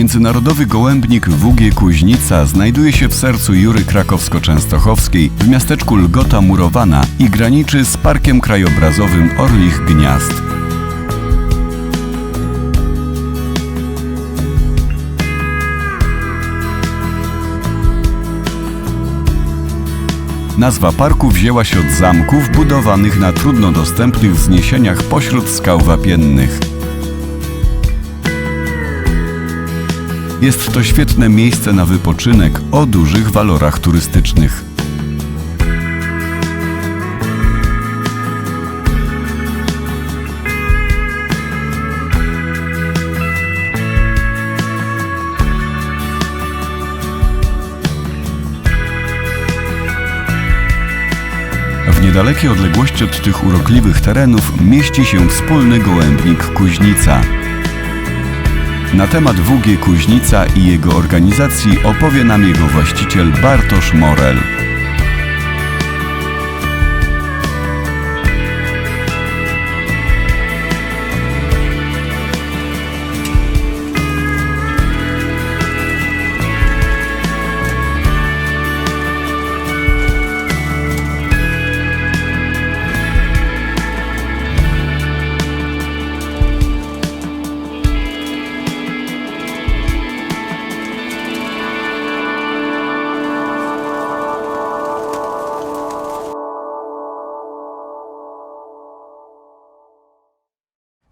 Międzynarodowy gołębnik WG Kuźnica znajduje się w sercu Jury Krakowsko-Częstochowskiej w miasteczku Lgota Murowana i graniczy z Parkiem Krajobrazowym Orlich Gniazd. Nazwa parku wzięła się od zamków budowanych na trudno dostępnych wzniesieniach pośród skał wapiennych. Jest to świetne miejsce na wypoczynek o dużych walorach turystycznych. W niedalekiej odległości od tych urokliwych terenów mieści się wspólny gołębnik Kuźnica. Na temat WG Kuźnica i jego organizacji opowie nam jego właściciel Bartosz Morel.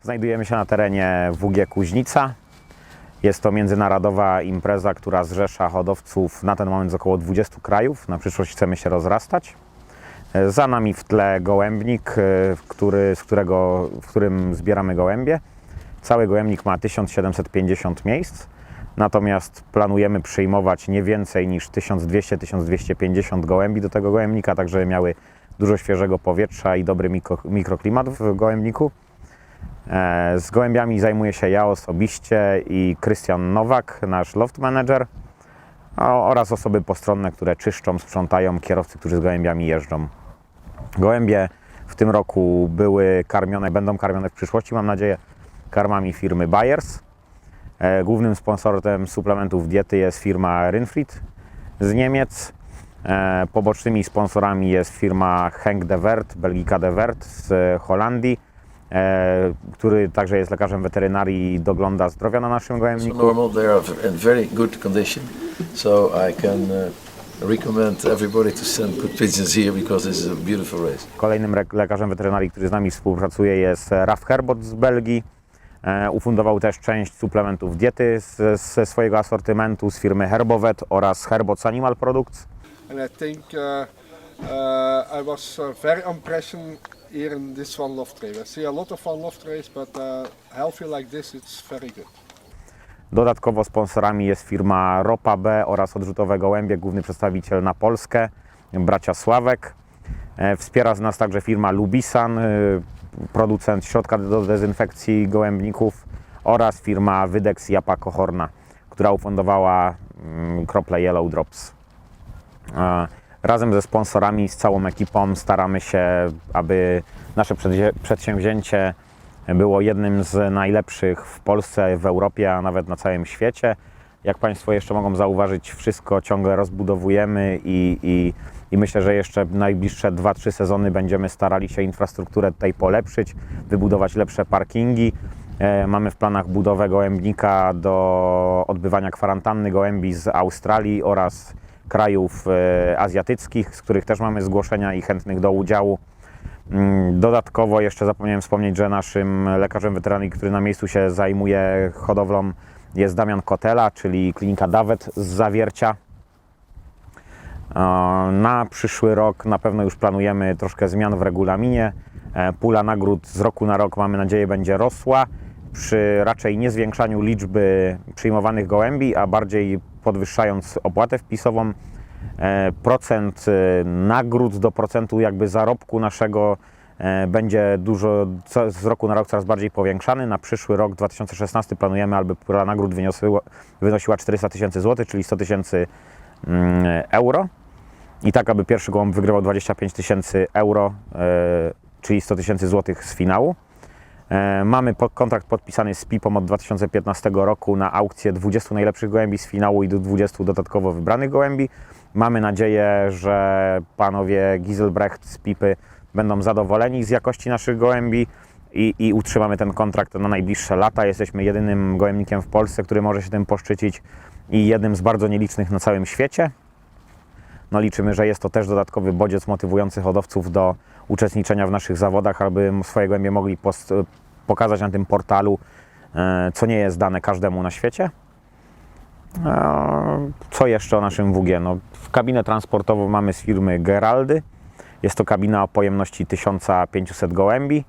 Znajdujemy się na terenie WG Kuźnica. Jest to międzynarodowa impreza, która zrzesza hodowców na ten moment z około 20 krajów. Na przyszłość chcemy się rozrastać. E, Za nami w tle gołębnik, e, który, z którego, w którym zbieramy gołębie. Cały gołębnik ma 1750 miejsc, natomiast planujemy przyjmować nie więcej niż 1200-1250 gołębi do tego gołębnika, tak żeby miały dużo świeżego powietrza i dobry mikro, mikroklimat w gołębniku. E, Z gołębiami zajmuję się ja osobiście i Krystian Nowak, nasz loft manager, oraz osoby postronne, które czyszczą, sprzątają, kierowcy, którzy z gołębiami jeżdżą. Gołębie w tym roku były karmione, będą karmione w przyszłości, mam nadzieję, karmami firmy Bayers. E, Głównym sponsorem suplementów diety jest firma Rinfried z Niemiec. E, Pobocznymi sponsorami jest firma Henk de Wert, Belgika de Wert z Holandii, który także jest lekarzem weterynarii i dogląda zdrowia na naszym gołębniku. normal, they are in very good condition. So I can uh, recommend everybody to send good pigeons here because this is a beautiful race. Kolejnym lekarzem weterynarii, który z nami współpracuje jest Raf Herbot z Belgii. E, Ufundował też część suplementów diety z- ze swojego asortymentu z firmy Herbovet oraz Herbots Animal Products. And I think uh, uh, I was uh, very impressed here in this one loft race. I see a lot of one loft race, but uh, healthy like this, it's very good. Dodatkowo sponsorami jest firma Ropa B oraz odrzutowe gołębie, główny przedstawiciel na Polskę, bracia Sławek. E, Wspiera z nas także firma Lubisan, y, producent środka do dezynfekcji gołębników oraz firma Wydex Japa Kohorna, która ufundowała mm, krople Yellow Drops. Razem ze sponsorami, z całą ekipą staramy się, aby nasze przedsięwzięcie było jednym z najlepszych w Polsce, w Europie, a nawet na całym świecie. Jak Państwo jeszcze mogą zauważyć, wszystko ciągle rozbudowujemy i, i, i myślę, że jeszcze najbliższe 2-3 sezony będziemy starali się infrastrukturę tutaj polepszyć, wybudować lepsze parkingi. E, Mamy w planach budowę gołębnika do odbywania kwarantanny gołębi z Australii oraz krajów e, azjatyckich, z których też mamy zgłoszenia i chętnych do udziału. Mm, Dodatkowo jeszcze zapomniałem wspomnieć, że naszym lekarzem weterynarii, który na miejscu się zajmuje hodowlą jest Damian Kotela, czyli klinika Dawet z Zawiercia. E, Na przyszły rok na pewno już planujemy troszkę zmian w regulaminie. E, Pula nagród z roku na rok mamy nadzieję będzie rosła przy raczej nie zwiększaniu liczby przyjmowanych gołębi, a bardziej podwyższając opłatę wpisową. E, Procent e, nagród do procentu jakby zarobku naszego e, będzie dużo z roku na rok coraz bardziej powiększany. Na przyszły rok 2016 planujemy, aby pula nagród wyniosła, wynosiła 400 tysięcy złotych, czyli 100 tysięcy mm, euro. I tak, aby pierwszy gołąb wygrywał 25 tysięcy euro, czyli 100 tysięcy złotych z finału. E, Mamy kontrakt podpisany z PIPą od 2015 roku na aukcję 20 najlepszych gołębi z finału i do 20 dodatkowo wybranych gołębi. Mamy nadzieję, że panowie Giselbrecht z Pipy będą zadowoleni z jakości naszych gołębi i, i utrzymamy ten kontrakt na najbliższe lata. Jesteśmy jedynym gołębnikiem w Polsce, który może się tym poszczycić i jednym z bardzo nielicznych na całym świecie. No liczymy, że jest to też dodatkowy bodziec motywujący hodowców do uczestniczenia w naszych zawodach, aby swoje gołębie mogli pokazać na tym portalu, e, co nie jest dane każdemu na świecie. Co jeszcze o naszym WG? No, kabinę transportową mamy z firmy Geraldy. Jest to kabina o pojemności 1500 gołębi.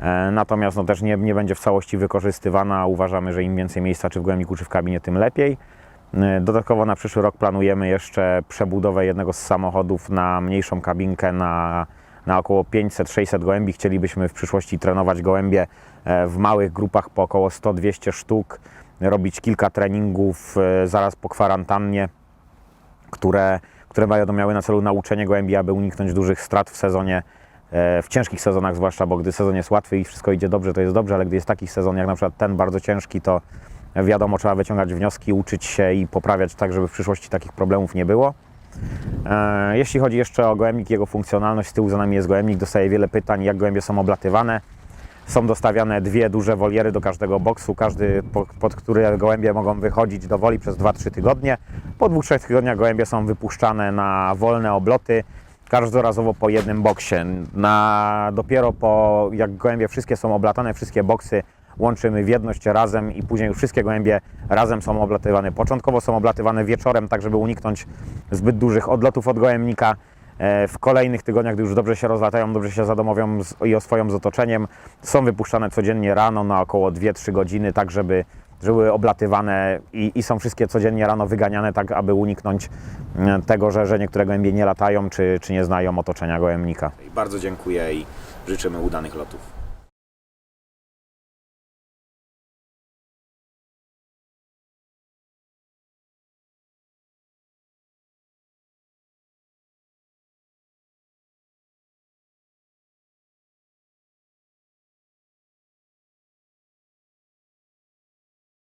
E, Natomiast no, też nie, nie będzie w całości wykorzystywana. Uważamy, że im więcej miejsca czy w gołębniku, czy w kabinie, tym lepiej. E, Dodatkowo na przyszły rok planujemy jeszcze przebudowę jednego z samochodów na mniejszą kabinkę na, na około 500-600 gołębi. Chcielibyśmy w przyszłości trenować gołębie e, w małych grupach po około 100-200 sztuk, robić kilka treningów e, zaraz po kwarantannie, które, które będą miały na celu nauczenie gołębi, aby uniknąć dużych strat w sezonie, w ciężkich sezonach zwłaszcza, bo gdy sezon jest łatwy i wszystko idzie dobrze, to jest dobrze, ale gdy jest taki sezon jak na przykład ten bardzo ciężki, to wiadomo, trzeba wyciągać wnioski, uczyć się i poprawiać tak, żeby w przyszłości takich problemów nie było. E, Jeśli chodzi jeszcze o gołębnik jego funkcjonalność, z tyłu za nami jest gołębnik, dostaje wiele pytań, jak gołębie są oblatywane. Są dostawiane dwie duże woliery do każdego boksu, każdy po- pod który gołębie mogą wychodzić do woli przez 2-3 tygodnie. Po 2-3 tygodniach gołębie są wypuszczane na wolne obloty, każdorazowo po jednym boksie. Na, dopiero po, jak gołębie wszystkie są oblatane, wszystkie boksy łączymy w jedność razem i później już wszystkie gołębie razem są oblatywane. Początkowo są oblatywane wieczorem, tak żeby uniknąć zbyt dużych odlotów od gołębnika. E, W kolejnych tygodniach, gdy już dobrze się rozlatają, dobrze się zadomowią i oswoją z otoczeniem, są wypuszczane codziennie rano na około 2-3 godziny, tak żeby żeby były oblatywane i, i są wszystkie codziennie rano wyganiane, tak aby uniknąć e, tego, że, że niektóre gołębie nie latają czy, czy nie znają otoczenia gołębnika. Bardzo dziękuję i życzymy udanych lotów.